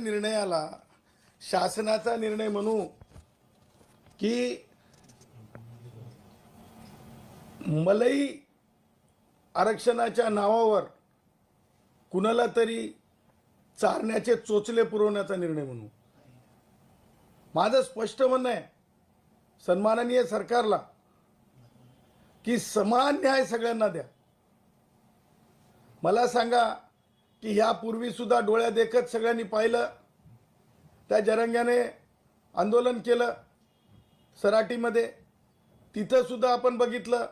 निर्णयाला शासनाचा निर्णय म्हणू की मलई आरक्षणाच्या नावावर कुणाला तरी चारण्याचे चोचले पुरवण्याचा निर्णय म्हणू. माझं स्पष्ट म्हणणं आहे सन्माननीय सरकारला की समान न्याय सगळ्यांना द्या. मला सांगा की ह्यापूर्वी सुद्धा डोळ्या देखत सगळ्यांनी पाहिलं. त्या जरंग्याने आंदोलन केलं सराटीमध्ये. तिथंसुद्धा आपण बघितलं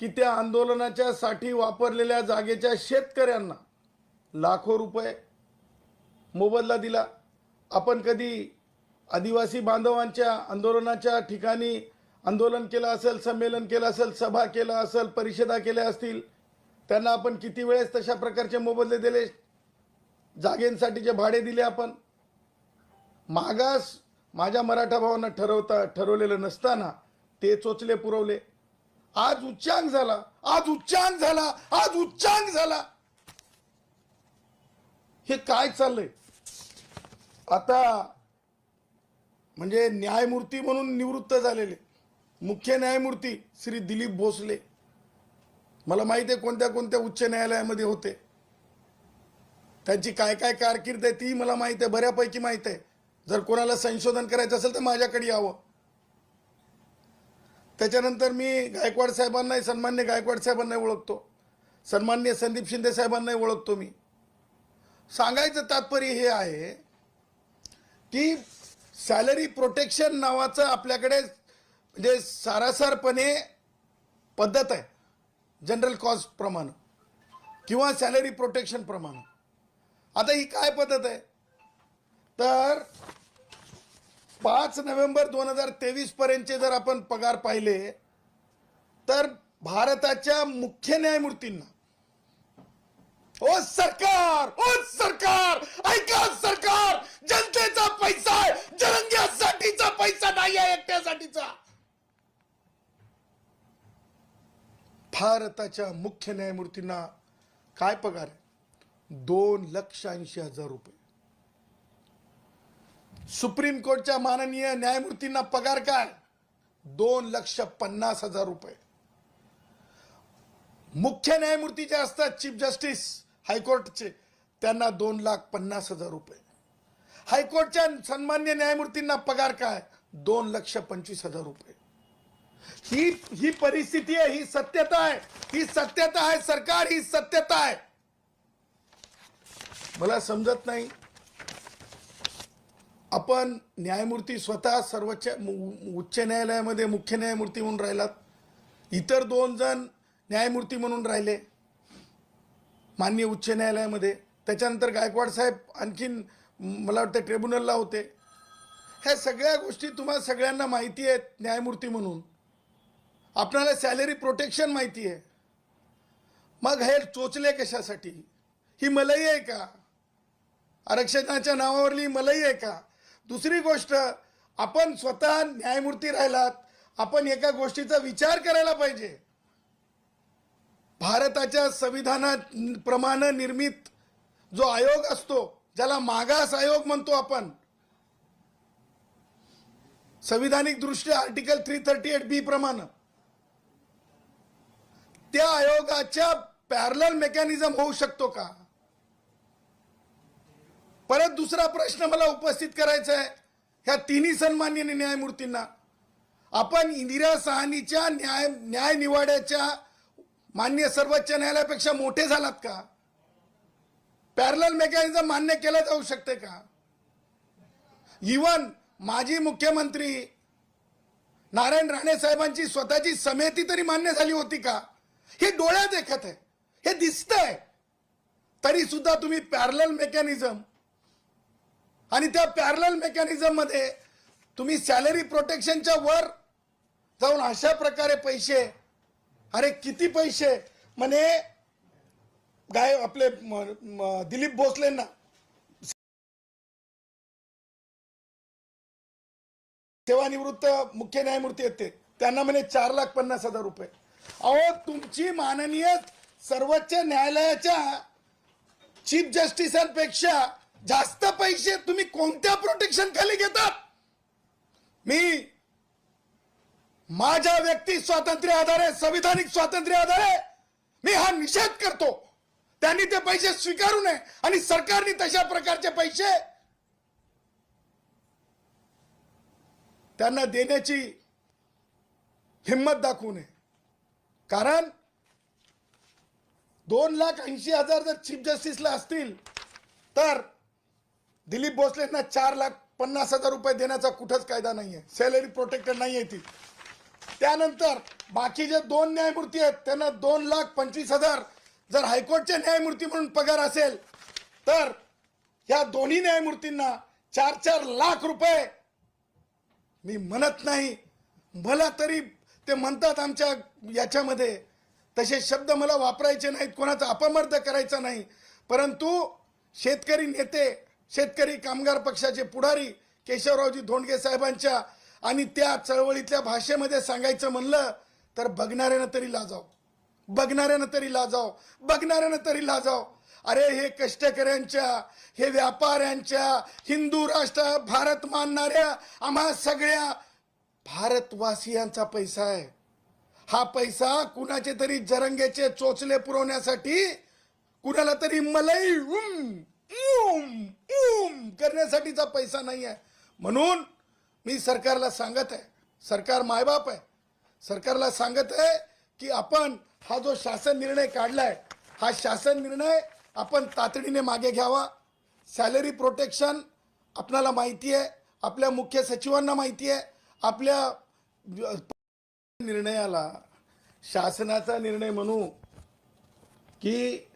की त्या आंदोलनाच्यासाठी वापरलेल्या जागेच्या शेतकऱ्यांना लाखो रुपये मोबदला दिला. आपण कधी आदिवासी बांधवांच्या आंदोलनाच्या ठिकाणी आंदोलन केलं असेल संमेलन केलं असेल सभा केलं असेल परिषदा केल्या असतील त्यांना आपण किती वेळेस तशा प्रकारचे मोबदले दिले? जागेंसाठीचे भाडे दिले आपण? मागास माझ्या मराठा भावांना ठरवता ठरवलेलं नसताना ते चोचले पुरवले. आज उच्चांक झाला आज उच्चांक झाला आज उच्चांक झाला. हे काय चाललंय? आता म्हणजे न्यायमूर्ती म्हणून निवृत्त झालेले मुख्य न्यायमूर्ती श्री दिलीप भोसले. मला माहिती आहे कोणत्या कोणत्या उच्च न्यायालयामध्ये होते. त्यांची काय काय कारकीर्द आहे ती मला माहिती आहे बऱ्यापैकी माहिती आहे. जर कोणाला संशोधन करायचं असेल तर माझ्याकडे यावं. त्याच्यानंतर मी गायकवाड साहेबांनाही सन्मान्य गायकवाड साहेबांनाही ओळखतो. सन्मान्य संदीप शिंदे साहेबांनाही ओळखतो मी. सांगायचं तात्पर्य हे आहे की सॅलरी प्रोटेक्शन नावाचं आपल्याकडे म्हणजे सारासारपणे पद्धत आहे. जनरल कॉस्ट प्रमाण किंवा सॅलरी प्रोटेक्शन प्रमाण. आता ही काय पद्धत आहे? तर पाच नोव्हेंबर दोन हजार तेवीस पर्यंतचे जर आपण पगार पाहिले तर भारताच्या मुख्य न्यायमूर्तींना ओ सरकार ओ सरकार ऐका सरकार जनतेचा पैसा आहे जरंग्यासाठीचा पैसा नाही आहे एकट्यासाठीचा. भारताच्या मुख्य न्यायमूर्तींना काय पगार आहे? दोन लक्ष ऐंशी हजार रुपये. सुप्रीम कोर्टच्या माननीय न्यायमूर्तींना पगार काय? दोन लक्ष पन्नास हजार रुपये. मुख्य न्यायमूर्ती जे असतात चीफ जस्टिस हायकोर्टचे त्यांना दोन लाख पन्नास हजार रुपये. हायकोर्टच्या सन्मान्य न्यायमूर्तींना पगार काय? दोन लक्ष पंचवीस हजार रुपये. ही ही परिस्थिती आहे ही सत्यता आहे. ही सत्यता आहे सरकार ही सत्यता आहे. मला समजत नाही. आपण न्यायमूर्ती स्वतः सर्वोच्च उच्च न्यायालयामध्ये मुख्य न्यायमूर्ती म्हणून राहिलात. इतर दोन जण न्यायमूर्ती म्हणून राहिले. मान्य उच्च न्यायालयामध्ये. त्याच्यानंतर गायकवाड साहेब आणखीन मला वाटतं ट्रिब्युनलला होते. ह्या सगळ्या गोष्टी तुम्हाला सगळ्यांना माहिती आहेत न्यायमूर्ती म्हणून. आपणाला सॅलरी प्रोटेक्शन माहिती आहे. मग हे चोचले कशासाठी? ही मलई आहे का? आरक्षणाच्या नावावरली मलई आहे का? दुसरी गोष्ट आपण स्वतः न्यायमूर्ती राहिलात आपण एका गोष्टीचा विचार करायला पाहिजे. भारताच्या संविधानाप्रमाणे निर्मित जो आयोग असतो ज्याला मागास आयोग म्हणतो आपण संविधानिक दृष्ट्या article three thirty eight B प्रमाणे. त्या आयोगाच्या पॅरल मेकॅनिझम होऊ शकतो का? परत दुसरा प्रश्न मला उपस्थित करायचा आहे. ह्या तिन्ही सन्मान्य न्यायमूर्तींना. आपण इंदिरा सहानीच्या न्याय न्याय निवाड्याच्या मान्य सर्वोच्च न्यायालयापेक्षा मोठे झालात का? पॅरल मेकॅनिझम मान्य केलं जाऊ शकते का? इवन माजी मुख्यमंत्री नारायण राणे साहेबांची स्वतःची समिती तरी मान्य झाली होती का? हे डोळ्यात देखत आहे. हे दिसतंय. तरी सुद्धा तुम्ही पॅरल मेकॅनिझम आणि त्या पॅरल मेकॅनिझममध्ये तुम्ही सॅलरी प्रोटेक्शनच्या वर जाऊन अशा प्रकारे पैसे अरे किती पैसे? म्हणे गाय आपले दिलीप भोसलेंना. सेवानिवृत्त मुख्य न्यायमूर्ती आहेत ते. त्यांना म्हणे चार लाख पन्नास हजार रुपये. अहो तुमची माननीय सर्वोच्च न्यायालयाच्या चीफ जस्टिसांपेक्षा जास्त पैसे तुम्ही कोणत्या प्रोटेक्शन खाली घेतात? मी माझ्या व्यक्ती स्वातंत्र्य आधारे संविधानिक स्वातंत्र्य आधारे मी हा निषेध करतो. त्यांनी ते पैसे स्वीकारू नये आणि सरकारने तशा प्रकारचे पैसे त्यांना देण्याची हिंमत दाखवू नये. कारण दोन लाख ऐंशी हजार जर चीफ जस्टिसला असतील तर दिलीप भोसलेंना चार लाख पन्नास हजार रुपये देण्याचा कुठंच कायदा नाहीये. सॅलरी प्रोटेक्टेड नाहीये ती. त्यानंतर बाकी जे दोन न्यायमूर्ती आहेत त्यांना दोन लाख पंचवीस हजार जर हायकोर्टचे न्यायमूर्ती म्हणून पगार असेल तर या दोन्ही न्यायमूर्तींना चार चार लाख रुपये मी म्हणत नाही. मला तरी ते म्हणतात आमच्या याच्यामध्ये तसे शब्द मला वापरायचे नाहीत कोणाचा अपमर्द करायचा नाही. परंतु शेतकरी नेते शेतकरी कामगार पक्षाचे पुढारी केशवरावजी धोंडगे साहेबांच्या आणि त्या चळवळीतल्या भाषेमध्ये सांगायचं म्हणलं तर बघणाऱ्यानं तरी लाजाव. बघणाऱ्यानं तरी लाजाव. बघणाऱ्यानं तरी लाजाव. अरे हे कष्टकऱ्यांच्या हे व्यापाऱ्यांच्या हिंदू राष्ट्र भारत मानणाऱ्या आम्हा सगळ्या भारतवासियांचा पैसा आहे. हा पैसा कुणाचे तरी जरंगेचे चोचले पुरवण्यासाठी कुणाला तरी मलई उम उम उम करण्यासाठीचा पैसा नाही आहे. म्हणून मी सरकारला सांगत आहे. सरकार मायबाप आहे. सरकारला सांगत आहे की आपण हा जो शासन निर्णय काढलाय हा शासन निर्णय आपण तातडीने मागे घ्यावा. सॅलरी प्रोटेक्शन आपणाला माहिती आहे. आपल्या मुख्य सचिवांना माहिती आहे. आपल्या निर्णयाला शासनाचा निर्णय म्हणू की